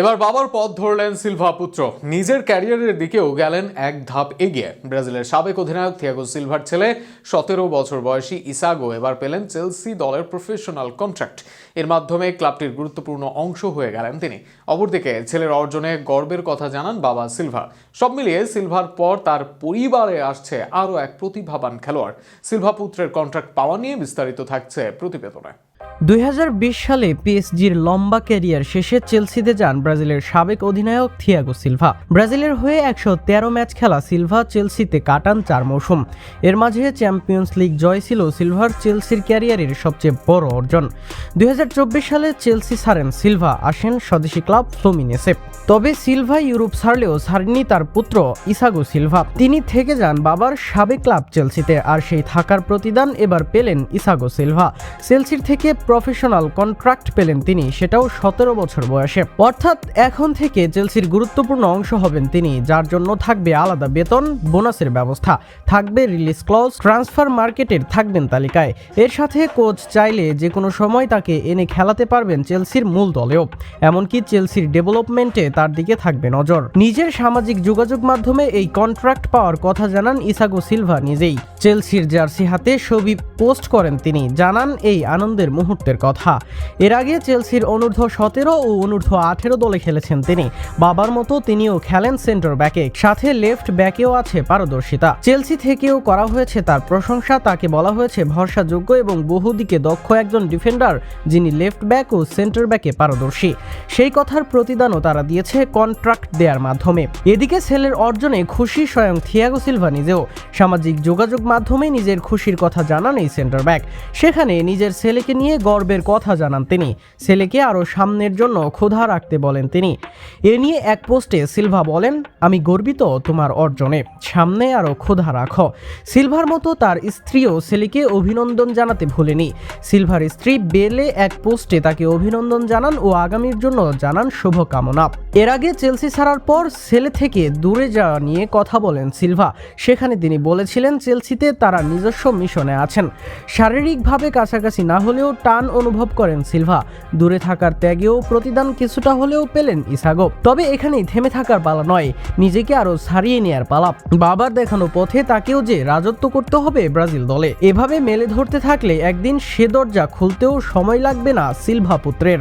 এবার বাবার পথ ধরলেন সিলভা পুত্র। নিজের ক্যারিয়ারের দিকেও গেলেন এক ধাপ এগিয়ে। ব্রাজিলের সাবেক অধিনায়ক থিয়াগো সিলভার ছেলে, সতেরো বছর বয়সী ইসাগো এবার পেলেন চেলসি দলের প্রফেশনাল কন্ট্রাক্ট এর মাধ্যমে ক্লাবটির গুরুত্বপূর্ণ অংশ হয়ে গেলেন তিনি। অপরদিকে ছেলের অর্জনে গর্বের কথা জানান বাবা সিলভা। সব মিলিয়ে সিলভার পর তার পরিবারে আসছে আরও এক প্রতিভাবান খেলোয়াড়। সিলভা পুত্রের কন্ট্রাক্ট পাওয়া নিয়ে বিস্তারিত থাকছে প্রতিবেদনে। দুই হাজার বিশ সালে পিএসজির লম্বা ক্যারিয়ার শেষে চেলসিতে যান ব্রাজিলের সাবেক অধিনায়ক থিয়াগো সিলভা। ব্রাজিলের হয়ে একশো তেরো ম্যাচ খেলা সিলভা চেলসিতে কাটান চার মৌসুম। এর মাঝে চ্যাম্পিয়ন্স লিগ জয় ছিল সিলভার চেলসির ক্যারিয়ারের সবচেয়ে বড় অর্জন। দুই সালে চেলসি ছাড়েন সিলভা, আসেন স্বদেশি ক্লাব ফ্লোমিনেসে। তবে সিলভা ইউরোপ ছাড়লেও ছাড়েননি তার পুত্র ইসাগো সিলভা। তিনি থেকে যান বাবার সাবেক ক্লাব চেলসিতে আর সেই থাকার প্রতিদান এবার পেলেন ইসাগো সিলভা। চেলসির থেকে প্রফেশনাল কন্ট্রাক্ট পেলেন তিনি, সেটাও সতেরো বছর বয়সে। অর্থাৎ এখন থেকে চেলসির গুরুত্বপূর্ণ অংশ হবেন তিনি, যার জন্য থাকবে আলাদা বেতন, বোনাসের ব্যবস্থা, থাকবে রিলিজ ক্লজ ট্রান্সফার মার্কেটের থাকবেন তালিকায়। এর সাথে কোচ চাইলে যে কোনো সময় তাকে এনে খেলাতে পারবেন চেলসির মূল দলেও। এমনকি চেলসির ডেভেলপমেন্টে তার দিকে থাকবে নজর। নিজের সামাজিক যোগাযোগ মাধ্যমে এই কন্ট্রাক্ট পাওয়ার কথা জানান ইসাগো সিলভা নিজেই। চেলসির জার্সি হাতে ছবি পোস্ট করেন তিনি। জানান, এই আনন্দের মুহূর্তের কথা। এর আগে চেলসির অনূর্ধ্ব সতেরো ও অনূর্ধ্ব আঠেরো দলে খেলেছেন তিনি। বাবার মতো তিনিও খেলেন সেন্টার ব্যাকে। সাথে লেফট ব্যাকেও আছে পারদর্শিতা। চেলসি থেকেও করা হয়েছে তার প্রশংসা। তাকে বলা হয়েছে ভরসাযোগ্য এবং বহুদিকে দক্ষ একজন ডিফেন্ডার, যিনি লেফট ব্যাক ও সেন্টার ব্যাকে পারদর্শী। সেই কথার প্রতিদানও তারা দিয়েছে কন্ট্রাক্ট দেওয়ার মাধ্যমে। এদিকে ছেলের অর্জনে খুশি স্বয়ং থিয়াগো সিলভা নিজেও। সামাজিক যোগাযোগ মাধ্যমে নিজের খুশির কথা জানান এই সেন্টার ব্যাক। সেখানে নিজের ছেলেকে নিয়ে গর্বের কথা জানান তিনি। ছেলেকে আরও সামনের জন্য ক্ষুধা রাখতে বলেন তিনি। এ নিয়ে এক পোস্টে সিলভা বলেন, আমি গর্বিত তোমার অর্জনে। সামনে আরও ক্ষুধা রাখো। সিলভার মতো তার স্ত্রীও ছেলেকে অভিনন্দন জানাতে ভুলেনি। সিলভার স্ত্রী বেলে এক পোস্টে তাকে অভিনন্দন জানান ও আগামীর জন্য জানান শুভকামনা। এর আগে চেলসি ছাড়ার পর ছেলে থেকে দূরে যাওয়া নিয়ে কথা বলেন সিলভা। সেখানে তিনি বলেছিলেন, চেলসিতে তারা নিজস্ব মিশনে আছেন। শারীরিকভাবে কাছাকাছি না হলেও টান অনুভব করেন সিলভা। দূরে থাকার ত্যাগেও প্রতিদান কিছুটা হলেও পেলেন ইসাগো। তবে এখানেই থেমে থাকার পালা নয়, নিজেকে আরও ছাড়িয়ে নেয়ার পালা। বাবার দেখানো পথে তাকেও যে রাজত্ব করতে হবে ব্রাজিল দলে, এভাবে মেলে ধরতে থাকলে একদিন সে দরজা খুলতেও সময় লাগবে না সিলভা পুত্রের।